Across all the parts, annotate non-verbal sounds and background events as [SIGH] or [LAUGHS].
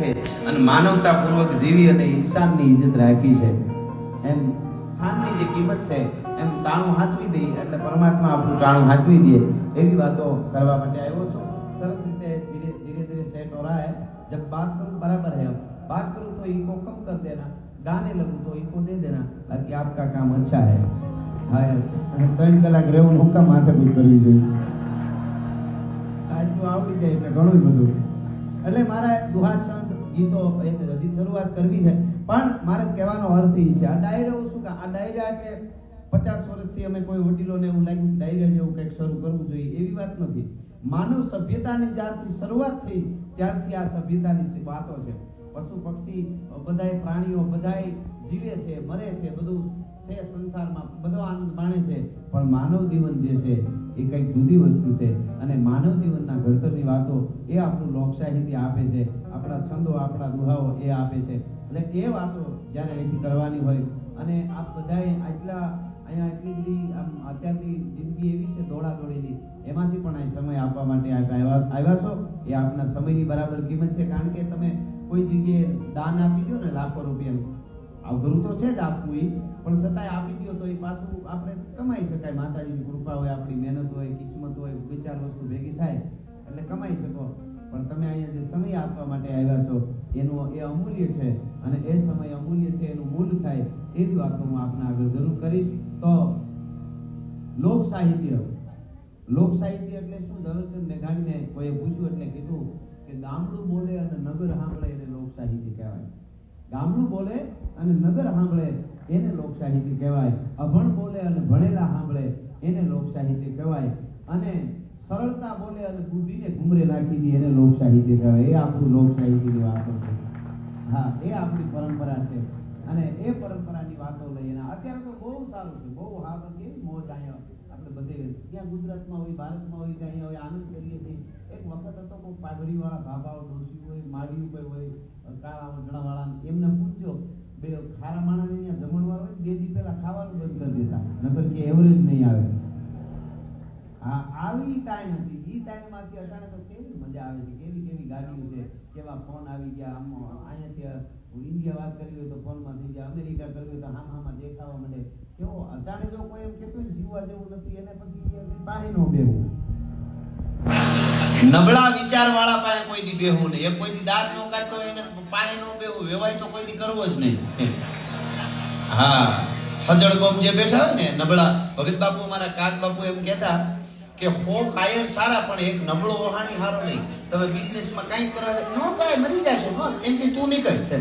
છે અને માનવતાપૂર્વક જીવી અને ઇન્સાનની ઇજ્જત રાખી છે એમ સ્થાનની જે કિંમત છે એમ ટાણું હાચવી દઈ એટલે પરમાત્મા આપણું ટાણું હાચવી દે એવી વાતો કરવા માટે આવ્યો છું સરસ રીતે ધીરે धीरे धीरे सेट हो रहा है जब बात करूं बराबर है अब बात करूं तो इको कम कर देना गाने लगूं तो इको दे देना बाकी आपका काम अच्छा है હા ત્રણ કલાક રહેવું હું કામ માથાકૂટ કરવી જોઈએ આટલું આવડી જાય એટલે ઘણું બધું એટલે મારા દુહા છંદ ગીતો એ હજી શરૂઆત કરવી છે. પણ મારે કહેવાનો અર્થ એ છે, આ ડાયરો શું કે આ ડાયરા એટલે પચાસ વર્ષથી અમે કોઈ વડીલોને એવું લાગ્યું ડાયરા જેવું કંઈક શરૂ કરવું જોઈએ, એવી વાત નથી. માનવ સભ્યતાની જ્યારથી શરૂઆત થઈ, ત્યારથી આ સભ્યતાની વાતો છે. પશુ પક્ષી, બધાય પ્રાણીઓ બધાય જીવે છે, મરે છે, બધું છે સંસારમાં, બધો આનંદ માણે છે. પણ માનવ જીવન જે છે, એ કંઈક જુદી વસ્તુ છે. અને માનવ જીવનના ઘડતરની વાતો એ આપણું લોકશાહીથી આપે છે. આપણા છંદો, આપણા દુહાઓ એ આપે છે. એટલે એ વાતો જ્યારે અહીંથી કરવાની હોય અને આપ બધાએ આટલા અહીંયા એટલી બધી આમ અત્યારની જિંદગી એવી છે દોડા દોડીની એમાંથી પણ અહીં સમય આપવા માટે આવ્યા છો? એ આપના સમયની બરાબર કિંમત છે. કારણ કે તમે કોઈ જગ્યાએ દાન આપી દો ને લાખો રૂપિયાનું. અઘરું તો છે જ આપવું એ, પણ છતાંય આપી દો તો એ પાછું આપણે કમાઈ શકાય. માતાજીની કૃપા હોય, આપણી મહેનત હોય, કિસ્મત હોય, બે ચાર વસ્તુ ભેગી થાય, એટલે કમાઈ શકો. પણ તમે અહીંયા જે સમય આપવા માટે આવ્યા છો, એનું એ અમૂલ્ય છે અને એ સમય અમૂલ્ય છે, એનું મૂલ થાય એવી વાતો હું આપને આગળ જરૂર કરીશ. તો લોક સાહિત્ય. લોક સાહિત્ય એટલે શું? ઝવેરચંદ મેઘાણીને કોઈએ પૂછ્યું એટલે કીધું કે ગામડું બોલે અને નગર સાંભળે એને લોક સાહિત્ય કહેવાય. ગામડું બોલે અને નગર સાંભળે એને લોક સાહિત્ય કહેવાય. અભણ બોલે અને ભણેલા સાંભળે એને લોક સાહિત્ય કહેવાય. અને સરળતા બોલે અને બુદ્ધિને ઘુમરે નાખી દે એને લોકશાહી કહેવાય એ આપણું લોકશાહી સાહિત્યની વાતો છે. હા, એ આપણી પરંપરા છે. અને એ પરંપરાની વાતો લઈને અત્યારે તો બહુ સારું છે. બહુ હા કેવી મોજ અહીંયા આપણે બધે ત્યાં ગુજરાતમાં હોય, ભારતમાં હોય, ત્યાં હોય, આનંદ કરીએ છીએ. એક વખત હતો કોઈ પાઘડીવાળા ભાભાઓ ડોસી હોય માડી ઉપર હોય કાળા વટણાવાળા એમને પૂછ્યો, બે ખારા માણસને અહીંયા જમણવાર હોય બે દી પહેલાં ખાવાનું બંધ કરી દેતા. નકર કે એવરેજ નહીં આવે. આવી ટાઈમ હતી. ઈ ટાઈમમાંથી અટાણે તો કેવી મજા આવે છે? કેવી કેવી ગાડીઓ છે? કેવા ફોન આવી ગયા? આમ અહીંયાથી ઇન્ડિયા વાત કરવી હોય તો ફોનમાં થઈ જાય અમેરિકા કરવી હોય તો હામ, હામાં દેખાવા માંડે. કેવો અટાણે જો કોઈ એમ કહેતું જીવવા જેવું નથી. એને પછી પાસે નો બેવું નબળા વિચાર વાળા પાસે કોઈ દી બેહવું નહીં. એ કોઈ દી દાંત નો કાઢતો એને પાસે નો બેહવું. વેવાય તો કોઈ દી કરવો જ નહીં. હા. હજળ બોમ જે બેઠા હોય ને, નબળા. ભગત બાપુ અમારા કાક બાપુ એમ કહેતા કે હો કાયર સારા, પણ એક નબળો વહાણી હારો નહીં. તમે બિઝનેસમાં કાંઈ કરવા નો કરાય મરી જશો. કે તું નહીં કર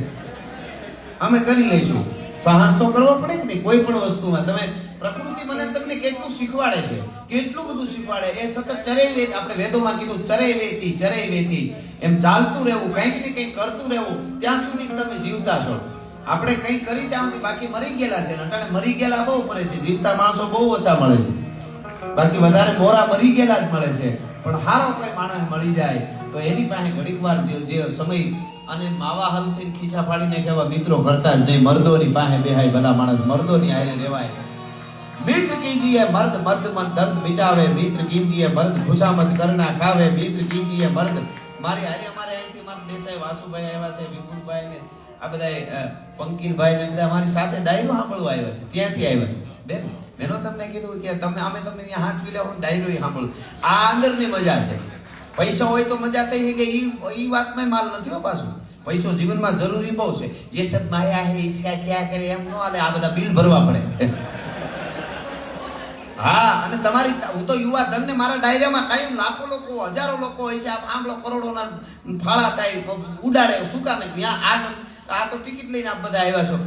અમે કરી લઈશું. સાહસ તો કરવો પડે ને કોઈ પણ વસ્તુમાં. તમે પ્રકૃતિ મને તમને કેટલું શીખવાડે છે? કેટલું બધું શીખવાડે? એ સતત ચરે આપણે વેદોમાં કીધું ચરે વેતી ચરે વેતી એમ ચાલતું રહેવું, કંઈક ને કંઈક કરતું રહેવું, ત્યાં સુધી તમે જીવતા છો. આપણે કંઈ કરી ત્યાં બાકી મરી ગયેલા છે. અટાણે મરી ગયેલા બહુ પડે છે. જીવતા માણસો બહુ ઓછા મળે છે. બાકી વધારે મોરા મરી ગયેલા જ મળે છે. પણ હારો કોઈ માણસ મળી જાય તો એની પાસે ઘડીક વાર જે સમય અને માવા હાલ થઈને ખિસ્સા ફાડીને કેવા મિત્રો કરતા જ નહીં. મર્દોની પાસે બેહાય ભલા માણસ. મર્દોની આયે રહેવાય. મિત્ર કીજીએ મર્દ મર્દ મન દર્દ મિટાવે. મિત્ર કીજીએ મર્દ ખુશામત કરના ખાવે. મિત્ર કીજીએ મર્દ, મારી હારે અમારે અહીંથી મારા દેસાઈ વાસુભાઈ આવ્યા છે, વિપુલભાઈ ને આ બધા પંકિલભાઈ ને બધા મારી સાથે ડાયરો સાંભળવા આવ્યા છે. ત્યાંથી આવ્યા છે. બેન મેનો તમને કીધું કે તમે અમે તમને અહીંયા હાથ વિલાવો ડાયરો સાંભળું. આ અંદરની મજા છે. પૈસા હોય તો મજા થઈ કે એ એ વાતમાં માલ નથી હો પાછું. પૈસો જીવનમાં જરૂરી બહુ છે. એ સબ માયા હે ઈસકા ક્યાં કરે, એમ નો હાલે, આ બધા બિલ ભરવા પડે. હા, અને તમારી, હું તો યુવા ધનને મારા ડાયરામાં કાયમ લાખો લોકો, હજારો લોકો હોય છે આમળો કરોડોના ફાળા થાય, ઉડાડે, શું કામે ત્યાં આ આ તો ટિકિટ લઈને આપ બધા આવ્યા છો.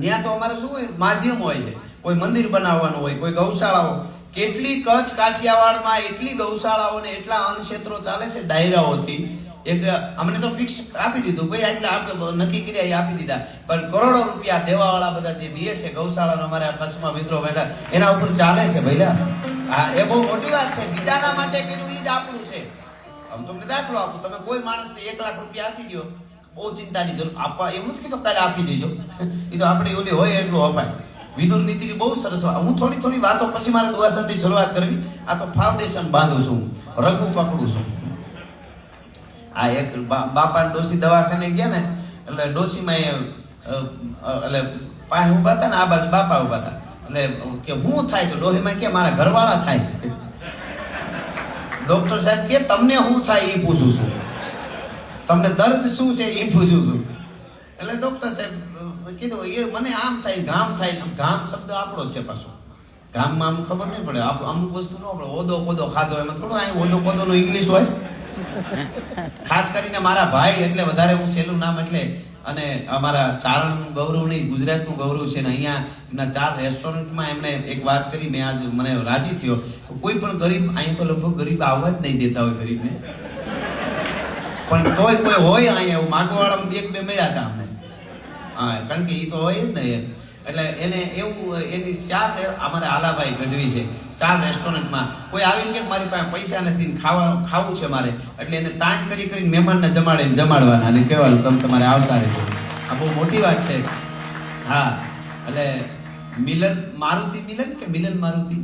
ત્યાં તો અમારે શું માધ્યમ હોય છે. કોઈ મંદિર બનાવવાનું હોય, કોઈ ગૌશાળાઓ, કેટલી કચ્છ કાઠિયાવાડમાં એટલી ગૌશાળાઓ ને એટલા અન્ન ક્ષેત્રો ચાલે છે ડાયરાઓથી. એક અમને તો ફિક્સ આપી દીધું, ભાઈ એટલે આપણે નક્કી કર્યા, એ આપી દીધા. પણ કરોડો રૂપિયા દેવાવાળા બધા જે દે છે ગૌશાળાનો, અમારે કચ્છમાં મિત્રો બેઠા, એના ઉપર ચાલે છે ભાઈલા હા, એ બહુ મોટી વાત છે. બીજાના માટે કર્યું એ જ આપણું છે. આમ તમને દાખલો આપું તમે કોઈ માણસને એક લાખ રૂપિયા આપી દો બહુ ચિંતાની જરૂર. આપવા, એવું જ કીધું, કાલે આપી દેજો. [LAUGHS] એ તો આપણે ઓલી હોય એટલું અપાય. વિદુર નીતિની બહુ સરસ હું થોડી થોડી વાતો પછી મારે દુવાસનથી શરૂઆત કરવી. આ તો ફાઉન્ડેશન બાંધું છું. રઘુ પકડું છું. આ એક બાપા ડોસી દવાખાને ગયા ને, એટલે ડોસીમાં એટલે પાસે ઊભા હતા ને, આ બાજુ બાપા ઊભા હતા. એટલે કે હું થાય તો ડોહીમાં કે મારા ઘરવાળા થાય. ડોક્ટર સાહેબ કે, તમને શું થાય એ પૂછું છું. તમને દર્દ શું છે એ પૂછું છું. એટલે ડોક્ટર સાહેબ કીધું, એ મને આમ થાય ગામ થાય આમ ગામ શબ્દ આપણો છે પાછો. ગામમાં આમ ખબર નહીં પડે અમુક વસ્તુ ન આપણે ઓદો પોદો ખાધો એમાં થોડો અહીં ઓદો પોદોનો ઇંગ્લિશ હોય. ખાસ કરીને મારા ભાઈ એટલે વધારે હું સહેલું નામ એટલે, અને અમારા ચારણનું ગૌરવ નહીં, ગુજરાતનું ગૌરવ છે ને અહીંયા એમના ચાર રેસ્ટોરન્ટમાં એમણે એક વાત કરી, મેં આજ મને રાજી થયો. કોઈ પણ ગરીબ, અહીંયા તો લગભગ ગરીબ આવવા જ નહીં દેતા હોય ગરીબને. પણ તોય કોઈ હોય અહીંયા એવું માગવાળા એક બે મળ્યા હતા અમને. હા, કારણ કે એ તો હોય જ ને. એટલે એને એવું, એની ચાર અમારે આલાભાઈ ગઢવી છે, ચાર રેસ્ટોરન્ટમાં કોઈ આવીને કે મારી પાસે પૈસા નથી ખાવા ખાવું છે મારે? એટલે એને તાણ કરી કરીને મહેમાનને જમાડે જમાડવાના. અને કહેવાનું, તમે તમારે આવતા રહેજો. આ બહુ મોટી વાત છે. હા, એટલે મિલન મારુતિ, મિલન કે મિલન મારુતિ?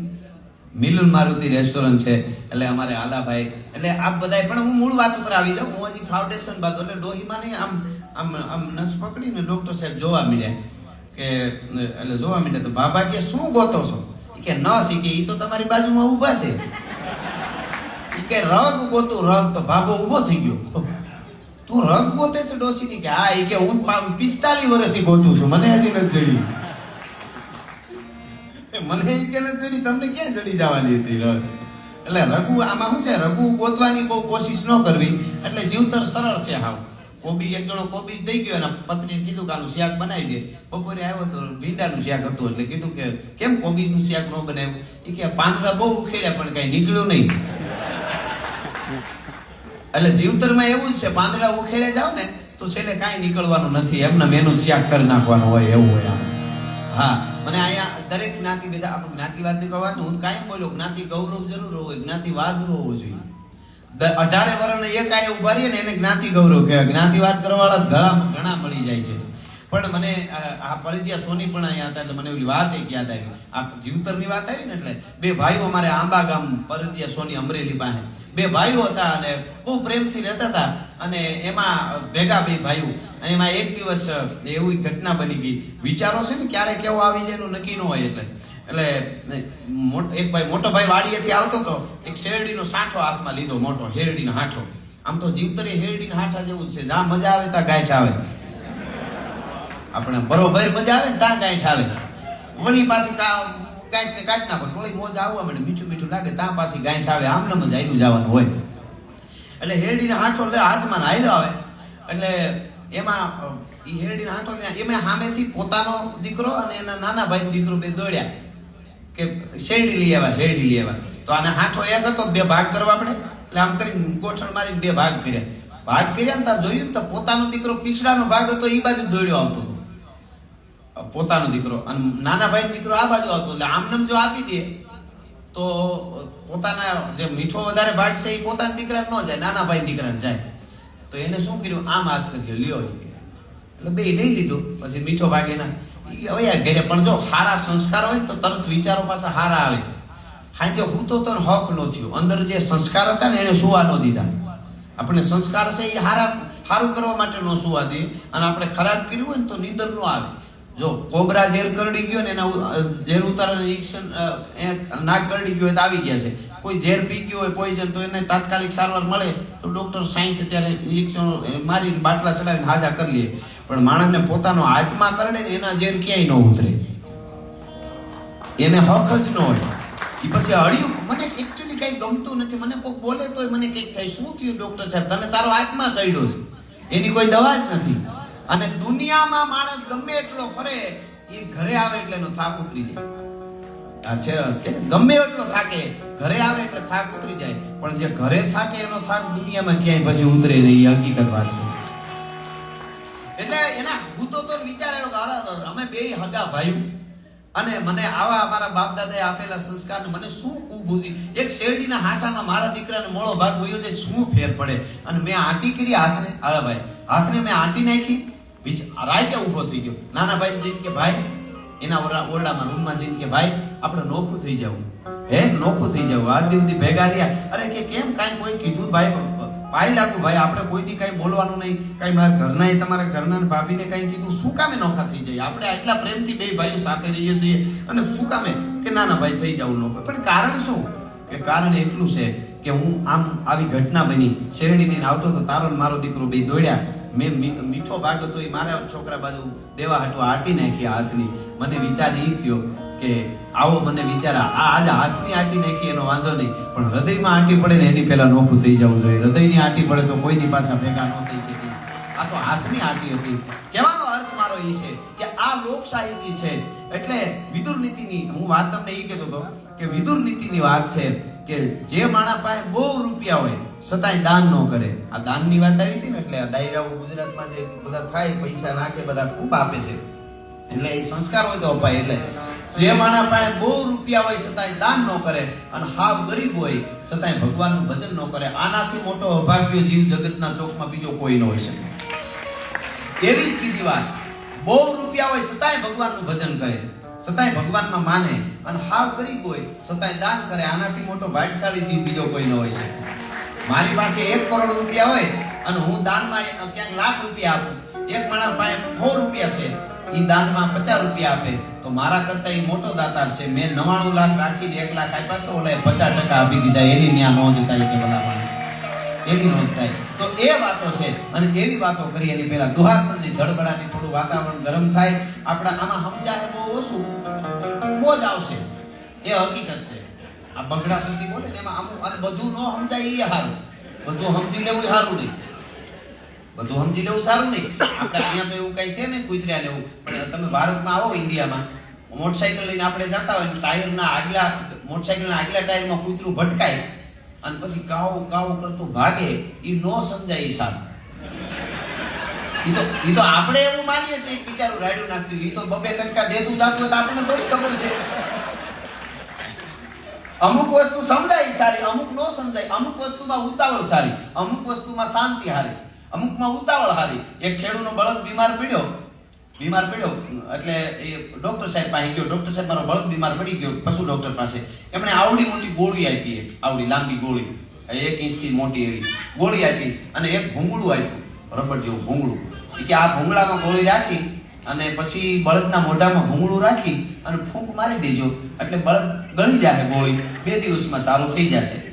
મિલન મારુતિ રેસ્ટોરન્ટ છે. એટલે અમારે આલાભાઈ એટલે આ બધાય પણ હું મૂળ વાત ઉપર આવી જાઉં. હું હજી ફાઉન્ડેશન બાદ એટલે ડોહીમાં નહીં, આમ આમ આમ નસ પકડીને ડોક્ટર સાહેબ જોવા મળ્યા કે, એટલે જોવા મળ્યા તો બાબા કે, શું ગોતો છો? કે ન શીખે એ તો તમારી બાજુમાં ઊભા છે. કે, રગ ગોતું, રગ. તો બાબો ઊભો થઈ ગયો. તું રગ ગોતે છે ડોસીની કે, હા. એ કે, હું પિસ્તાલીસ વર્ષથી ગોતું છું. મને હજી નથી ચડ્યું. મને એ કે, નથી ચડી તમને ક્યાં ચડી જવાની હતી રગ? એટલે રઘુ, આમાં શું છે? રઘુ ગોતવાની બહુ કોશિશ ન કરવી. એટલે જીવતર સરળ છે હાવ. કોબી એક જણો કોબીજ દઈ ગયો અને પત્નીને કીધું કે આનું શાક બનાવી દે. બપોરે આવ્યો તો ભીંડાનું શાક હતું એટલે કીધું કે કેમ કોબીજનું શાક ન બનાવ્યું? એ કે પાંદડા બહુ ઉખેડ્યા, પણ કઈ નીકળ્યું નહીં. એટલે જીવતરમાં એવું જ છે, પાંદડા ઉખેડે જાવ ને તો છેલ્લે કાંઈ નીકળવાનું નથી. એમને મેનું શાક કરી નાખવાનું હોય એવું હોય હા મને અહીંયા દરેક જ્ઞાતિ, બધા આપણે જ્ઞાતિવાદની કહેવાનું હું કાંઈ બોલ્યો જ્ઞાતિ ગૌરવ જરૂર હોય જ્ઞાતિવાદ હોવો જોઈએ. અઢારે વર્ણ એક આરે ઊભા રહીએ ને એને જ્ઞાતિ ગૌરવ કહેવાય. જ્ઞાતિ વાત કરવાવાળા ઘણા ઘણા મળી જાય છે. પણ મને, આ પરિચય સોની પણ અહીંયા હતા એટલે મને એવી વાત એક યાદ આવી. આ જીવતરની વાત આવી ને એટલે બે ભાઈઓ અમારે આંબા ગામ પરિચય સોની અમરેલી પાસે. બે ભાઈઓ હતા અને બહુ પ્રેમથી રહેતા હતા અને એમાં ભેગા બે ભાઈઓ. અને એમાં એક દિવસ એવી ઘટના બની ગઈ. વિચારો છે ને ક્યારે કેવો આવી જાય એનું નક્કી ન હોય એટલે. એટલે ને, એક ભાઈ મોટો ભાઈ વાડીએથી આવતો હતો એક શેરડીનો સાંઠો હાથમાં લીધો મોટો હેરડીનો હાંઠો. આમ તો જીવતરે હેરડીના હાંઠા જેવું છે. જ્યાં મજા આવે ત્યાં ગાંઠ આવે. આપણે બરોબર મજા આવે ને ત્યાં ગાંઠ આવે. વળી પાછી ગાંઠ ગાંઠને કાઢી નાખો. થોડી મોજ આવવા મળે મીઠું મીઠું લાગે ત્યાં પાછી ગાંઠ આવે. આમ ને મજા આવ્યું જવાનું હોય. એટલે હેરડીને હાંઠો લે હાથમાં ને હાલ્યો આવે. એટલે એમાં એ હેરડીને હાંઠો એમાં સામેથી પોતાનો દીકરો અને એના નાના ભાઈનો દીકરો બે દોડ્યા. કે શેરડી લઈ આવ્યા, શેરડી લઈ આવ્યા. તો આને હાંઠો એક હતો, બે ભાગ કરવા પડે. એટલે આમ કરીને ગોઠણ મારીને બે ભાગ કર્યા. ભાગ કર્યા ને ત્યાં જોયું તો પોતાનો દીકરો પીછડાનો ભાગ હતો એ બાજુ દોડ્યો આવતો હતો. પોતાનો દીકરો. અને નાના ભાઈ દીકરો આ બાજુ આવતો એટલે આમનામ જો આપી દે, તો પોતાના જે મીઠો વધારે ભાગ છે એ પોતાના દીકરાને ન જાય, નાના ભાઈ દીકરાને જાય. તો એને શું કર્યું? આમ હાથ કર્યો લ્યો એટલે બે નહીં લીધું. પછી મીઠો ભાગ એના હવે ઘરે પણ જો સારા સંસ્કાર હોય તો તરત વિચારો પાસે સારા આવે. હાજે હું તો તને હક નો થયો. અંદર જે સંસ્કાર હતા ને એને સુવા ન દીધા. આપણે સંસ્કાર છે એ હારા સારું કરવા માટે ન સુવા દે. અને આપણે ખરાબ કર્યું હોય ને તો નીંદર ન આવે. જો કોબરા ઝેર કરડી ગયો ને એના ઝેર ઉતારા ઇન્જેક્શન નાક કરડી ગયો હોય તો આવી ગયા છે. કોઈ ઝેર પી ગયો હોય પોઈઝન તો એને તાત્કાલિક સારવાર મળે તો ડૉક્ટર સાયન્સ અત્યારે ઇન્જેક્શન મારીને બાટલા ચડાવીને હાજા કરી લે. પણ માણસને પોતાનો હાથમાં કરડે એના ઝેર ક્યાંય ન ઉતરે. એને હક જ ન હોય. એ પછી હળ્યું, મને એકચ્યુઅલી કંઈ ગમતું નથી. મને કોઈ બોલે તોય મને કંઈક થાય. શું થયું ડૉક્ટર સાહેબ? તને તારો હાથમાં કરડ્યો છે. એની કોઈ દવા જ નથી. અને દુનિયામાં માણસ ગમે એટલો ફરે, એ ઘરે આવે એટલે એનો થાક ઉતરી જાય. છે કે ગમે એટલો થાકે, ઘરે આવે એટલે થાક ઉતરી જાય. પણ જે ઘરે થાકે એનો થાક દુનિયામાં ક્યાંય પછી ઉતરે નહીં હકીકત વાત છે. એટલે એના હું તો વિચાર આવ્યો અમે બે હગા ભાઈઓ અને મને આવા અમારા બાપ દાદાએ આપેલા સંસ્કાર મને શું કુબુદ્ધિ? એક શેરડીના હાથામાં મારા દીકરાને મોળો ભાગ ગયો છે શું ફેર પડે? અને મેં આંટી કરી હાથને હા ભાઈ, હાથને મેં આંટી નાખી રાતે ઊભો થઈ ગયો. નાના ભાઈ જઈને કે, ભાઈ, એના ઓરડામાં રૂમમાં જઈને કે, ભાઈ આપણે નોખું થઈ જવું. હે? નોખું થઈ જવું. આજ સુધી ભેગા રહ્યા. અરે કે કેમ કાંઈ કોઈ કીધું? ભાઈ, પાઈ લાગુ. ભાઈ, આપણે કોઈથી કાંઈ બોલવાનું નહીં. કાંઈ મારા ઘરના એ તમારા ઘરના ભાભીને કાંઈ કીધું? શું કામે નોખા થઈ જાય? આપણે આટલા પ્રેમથી બે ભાઈઓ સાથે રહીએ છીએ અને શું કામે? કે ના ના ભાઈ થઈ જવું નોખું. પણ કારણ શું? કે કારણ એટલું છે કે હું આમ આવી ઘટના બની. શેરડીને આવતો તો તારો મારો દીકરો બે દોડ્યા. મેં મીઠો ભાગ હતો એ મારા છોકરા બાજુ દેવા હટવા આટી નાખી હાથની. મને વિચાર એ થયો કે આવો મને વિચાર આ આજે હાથની આટી નાખી, એનો વાંધો નહીં. પણ હૃદયમાં આંટી પડે ને, એની પહેલાં નોખું થઈ જવું જોઈએ. હૃદયની આંટી પડે તો કોઈની પાસે ભેગા ન થઈ શકે આ તો હાથની આંટી હતી. કહેવાનો અર્થ મારો એ છે કે આ લોક છે. એટલે વિદુર નીતિની હું વાત તમને એ કહેતો હતો કે વિદુર નીતિની વાત છે કે જે માણા પાસે બહુ રૂપિયા હોય છતાંય દાન ન કરે. આ દાનની વાત આવી હતી ને, એટલે ડાયરાઓ ગુજરાતમાં જે બધા થાય, પૈસા નાખે, બધા ખૂબ આપે છે. એટલે એ સંસ્કાર હોય તો અપાય. એટલે જે માણા પાસે બહુ રૂપિયા હોય છતાંય દાન ન કરે અને હાવ ગરીબ હોય છતાંય ભગવાનનું ભજન ન કરે. આનાથી મોટો અભાગ્ય જીવ જગતના ચોકમાં બીજો કોઈ ન હોઈ શકે. એવી જ બીજી વાત. બહુ રૂપિયા હોય છતાંય ભગવાનનું ભજન કરે. છતાંય ભગવાનમાં માને અને હાવ ગરીબ હોય છતાંય દાન કરે. આનાથી મોટો ભાગશાળી જીવ બીજો કોઈ ન હોય છે મારી પાસે એક કરોડ રૂપિયા હોય અને હું દાનમાં ક્યાંક લાખ રૂપિયા આપું. એક માણસ પાસે સો રૂપિયા છે. એ દાનમાં પચાસ રૂપિયા આપે. તો મારા કરતા એ મોટો દાતાર છે. મેં નવાણું લાખ રાખીને એક લાખ આપ્યા છે. ઓલા પચાસ ટકા આપી દીધા. એની ત્યાં નોંધ થાય છે માણસ એવી નોંધ થાય. તો એ વાતો છે. અને એવી વાતો કરી એની પહેલા દુહાસનની ધડબડાટી થોડું વાતાવરણ ગરમ થાય. આપણા આમાં સમજાય બહુ ઓછું. મોજ આવશે. એ હકીકત છે. આ બગડા સુધી બોલે ને એમાં આમ બધું ન સમજાય એ સારું બધું સમજી લેવું સારું નહીં. બધું સમજી લેવું સારું નહીં. આપણે અહીંયા તો એવું કઈ છે ને કુતર્યા ને એવું. પણ તમે ભારતમાં આવો ઇન્ડિયામાં. મોટરસાયકલ લઈને આપણે જતા હોય ટાયરના આગલા, મોટરસાયકલના આગલા ટાયરમાં કૂતરું ભટકાય. અને પછી કાવ કાવ કરતું ભાગે. એ નો સમજાય એ સારું ઈ તો એ તો આપણે એવું માનીએ છીએ બિચારું રાડ્યું નાખતું. એ તો બબે કટકા દેતું જાતું હોય તો આપણને થોડી ખબર છે. અમુક વસ્તુ સમજાય સારી, અમુક નો સમજાય. અમુક વસ્તુમાં ઉતાવળ સારી, અમુક વસ્તુમાં શાંતિ હારી. અમુકમાં ઉતાવળ હારી. એક ખેડૂતનો બળદ બીમાર પડ્યો. બીમાર પડ્યો. એટલે એ ડોક્ટર સાહેબ પાસે ગયો. ડોક્ટર સાહેબ, મારો બળદ બીમાર પડી ગયો. પશુ ડોક્ટર પાસે. એમણે આવડી મોટી ગોળી આપી આવડી લાંબી ગોળી. એક ઇંચથી મોટી એવી ગોળી આપી અને એક ભૂંગળું આપ્યું. રબર જેવું ભૂંગળું. કે આ ભૂંગળામાં ગોળી રાખી અને પછી બળદના મોઢામાં ભૂંગળું રાખી અને ફૂંક મારી દેજો. એટલે બળદ ગળી જાય ગોળી. બે દિવસમાં સારું થઈ જશે.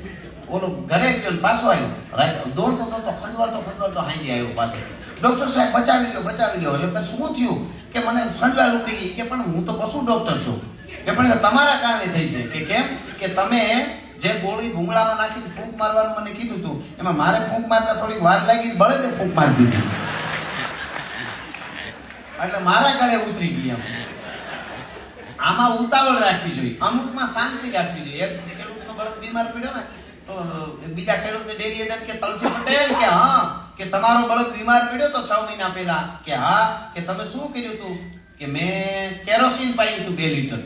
ઓલો ઘરે ગયો, પાછો આવ્યો. દોડતો દોડતો ખંજવાળતો ખંજવાળતો હાંજી આવ્યો પાછો. ડોક્ટર સાહેબ બચાવી ગયો બચાવી ગયો એટલે શું થયું કે મને ખંજવાળ ઉપડી ગઈ કે પણ હું તો પશુ ડોક્ટર છું. કે પણ તમારા કારણે થઈ છે. કે કેમ? કે તમે જે ગોળી ભૂંગળામાં નાખીને ફૂંક મારવાનું મને કીધું હતું એમાં મારે ફૂંક મારતા થોડીક વાર લાગી બળદે ફૂંક મારી દીધી. એટલે મારા ગળે ઉતરી ગઈ એમ. આમાં ઉતાવળ રાખવી જોઈએ. અમુકમાં શાંતિ રાખવી જોઈએ. એક ખેડૂતનો બળદ બીમાર પડ્યો ને તો બીજા ખેડૂતને ડેરી એજન્ટ કે તલસી પટેલ કે, હા, કે તમારો બળદ બીમાર પડ્યો તો છ મહિના પહેલા. કે, હા, કે તમે શું કર્યું તું? કે, મેં કેરોસીન પાયું હતું બે લીટર.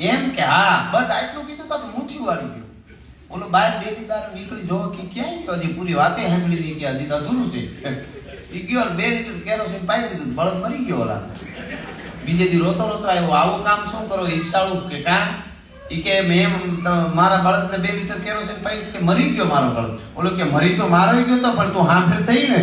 એમ કે, હા, બસ આટલું કીધું તો મૂઠી વાળી ગયું. ઓલો બહાર ડેરી દાર નીકળી જો, કે ક્યાંય ગયો હજી પૂરી વાતે સાંભળી નહીં કે હજી અધૂરું છે. એ ગયો બે લીટર કેરોસીન પાઈ દીધું બળદ મરી ગયો ઓલા. બીજે દી રોતો રોતો આવ્યો, આવું કામ શું કરો ઈશાળું કે કાં? ઈ કે મેં મારા બાળકને બે લીટર કેરોસીન પાઈ કે મરી ગયો મારો બાળક. ઓલો કે મરી તો મારો ગયો તો, પણ તું હાંફેર થઈ ને.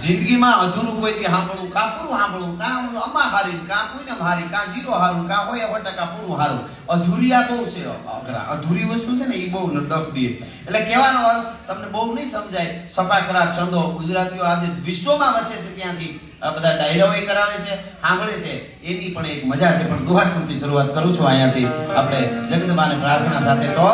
જિંદગીમાં અધૂરું કોઈ થી સાંભળવું? કા પૂરું સાંભળવું? કાં અમા હારી કાં કોઈને હારી, કાં જીરો હારું, કાં હોય સો ટકા પૂરું હારું. અધૂરિયા બહુ છે, અઘરા. અધૂરી વસ્તુ છે ને એ બહુ ડક દે. એટલે કહેવાનો અર્થ, તમને બહુ નહીં સમજાય, સપાકરા છંદો ગુજરાતીઓ આજે વિશ્વમાં વસે છે ત્યાંથી. આ બધા ડાયરાઓ કરાવે છે, સાંભળે છે. એની પણ એક મજા છે, પણ દુહાસનથી શરૂઆત કરું છું અહીંયાથી. આપણે જગદમાને પ્રાર્થના સાથે તો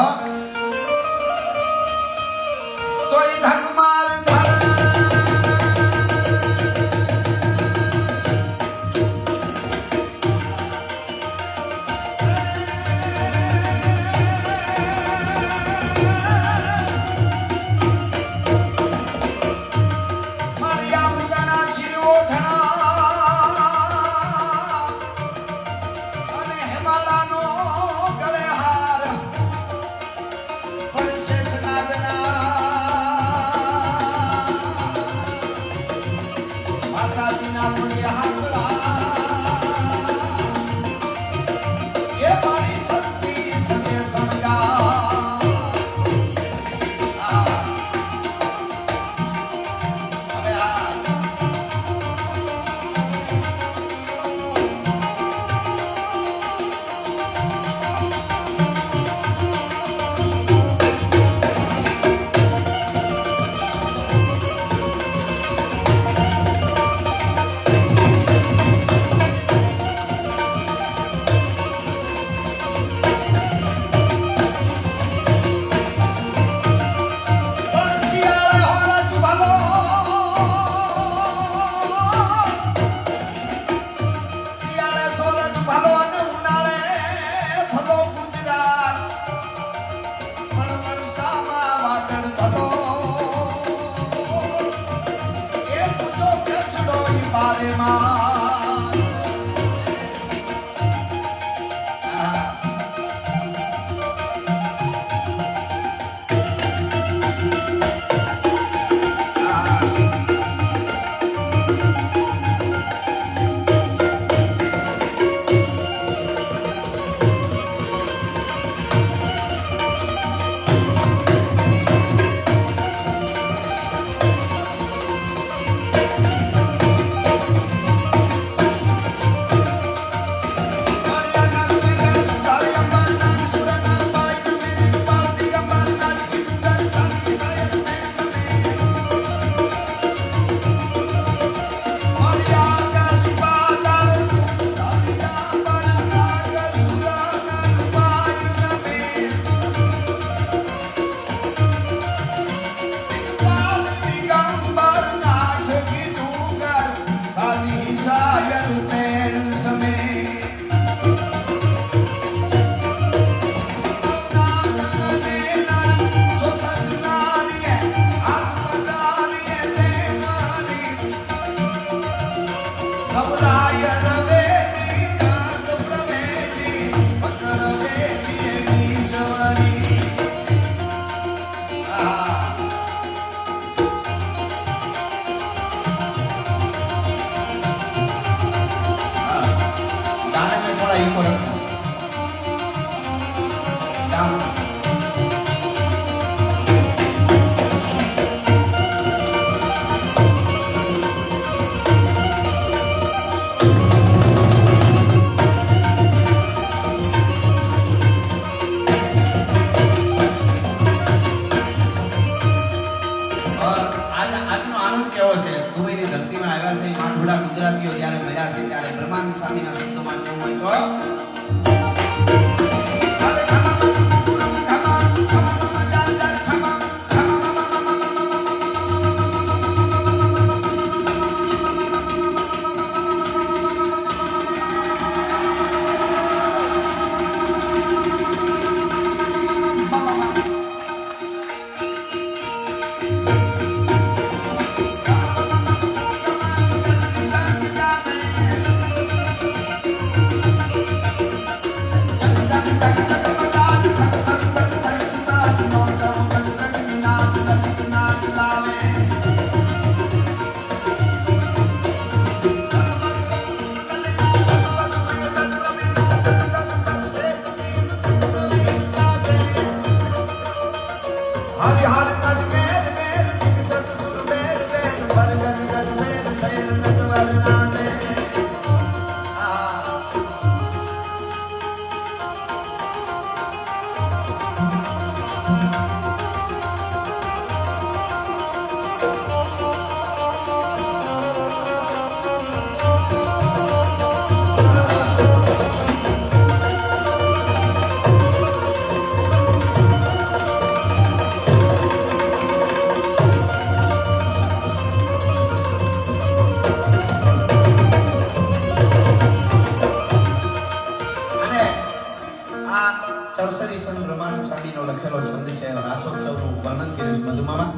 ચૌસરી સન બ્રહ્માનંદ લખેલો છંદ છે. રાસોત્સવનું વર્ણન કર્યું છે મધુમામાં.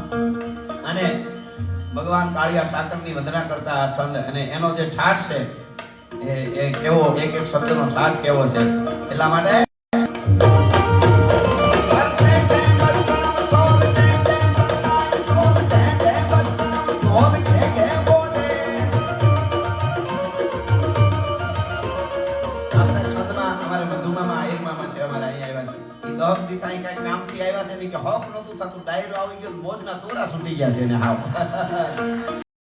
અને ભગવાન કાળિયા ઠાકરની વંદના કરતા આ છંદ અને એનો જે ઠાઠ છે, એ કેવો એક એક શબ્દનો ઠાઠ કેવો છે? એટલા માટે પૂરા સુટી ગયા છે ને હાવ